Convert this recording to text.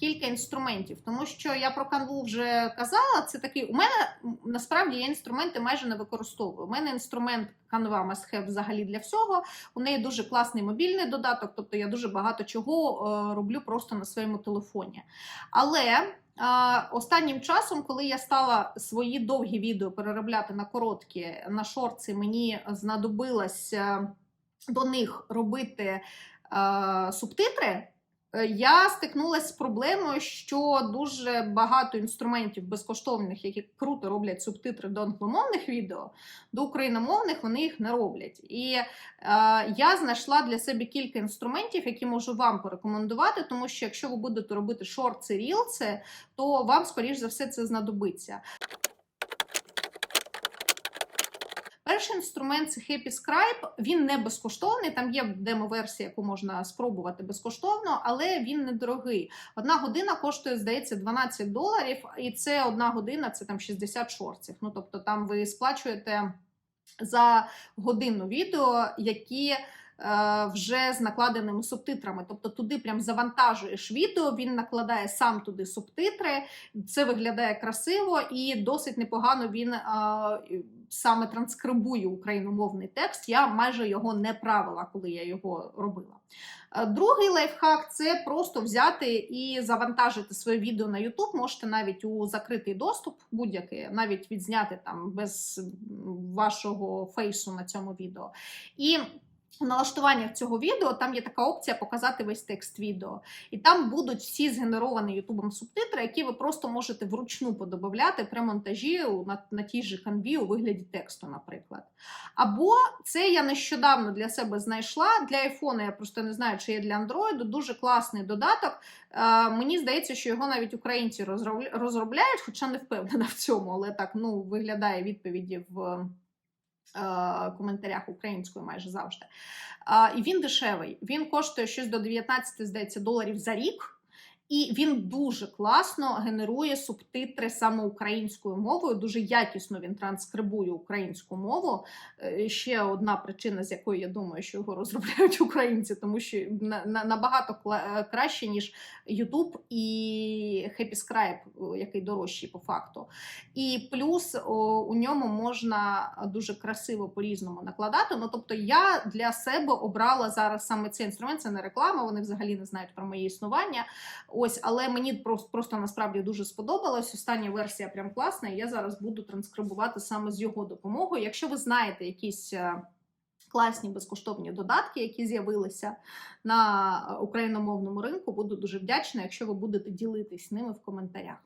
кілька інструментів, тому що я про канву вже казала. Це такий у мене насправді я інструменти майже не використовую. У мене інструмент Canva have взагалі для всього. У неї дуже класний мобільний додаток, тобто я дуже багато чого е, роблю просто на своєму телефоні. Але а, Останнім часом, коли я стала свої довгі відео переробляти на короткі, на шорти, мені знадобилось е, до них робити е, субтитри. Е, Я стикнулася з проблемою, що дуже багато інструментів безкоштовних, які круто роблять субтитри до англомовних відео, до україномовних вони їх не роблять. І е, я знайшла для себе кілька інструментів, які можу вам порекомендувати, тому що якщо ви будете робити шорти, рілси, то вам, скоріш за все, це знадобиться. Перший інструмент це Happy Scribe. Він не безкоштовний. Там є демо-версія, яку можна спробувати безкоштовно, але він недорогий. Одна година коштує, здається, 12 доларів, і це одна година, це там 60 шортів. Ну тобто там ви сплачуєте за годину відео, які е, вже з накладеними субтитрами. Тобто туди прям завантажуєш відео, він накладає сам туди субтитри. Це виглядає красиво і досить непогано він е, саме транскрибую україномовний текст. Я майже його не правила, коли я його робила. Е, Другий лайфхак це просто взяти і завантажити своє відео на YouTube. Можете навіть у закритий доступ, будь-який, навіть відзняти там без вашого фейсу на цьому відео. І у налаштуваннях цього відео там є така опція показати весь текст відео. І там будуть всі згенеровані Ютубом субтитри, які ви просто можете вручну подобавляти при монтажі на, на тій же канві у вигляді тексту, наприклад. Або це я нещодавно для себе знайшла. Для айфона я просто не знаю, чи є для андроїду. Дуже класний додаток. Е, мені здається, що його навіть українці розробля- розробляють, хоча не впевнена в цьому, але так ну, виглядає відповіді в коментарях українською майже завжди. І він дешевий. Він коштує щось до 19, здається, доларів за рік. І він дуже класно генерує субтитри саме українською мовою. Дуже якісно він транскрибує українську мову. Е, Ще одна причина, з якої я думаю, що його розробляють українці, тому що на, на, набагато е, краще, ніж YouTube і Happy Scribe, який дорожчий по факту. І плюс у ньому можна дуже красиво по-різному накладати. Ну тобто, я для себе обрала зараз саме цей інструмент. Це не реклама, вони взагалі не знають про моє існування. Ось, але мені просто, просто насправді дуже сподобалось. Остання версія прям класна. І я зараз буду транскрибувати саме з його допомогою. Якщо ви знаєте якісь. е, Класні безкоштовні додатки, які з'явилися на е, україномовному ринку, буду дуже вдячна, якщо ви будете ділитись ними в коментарях.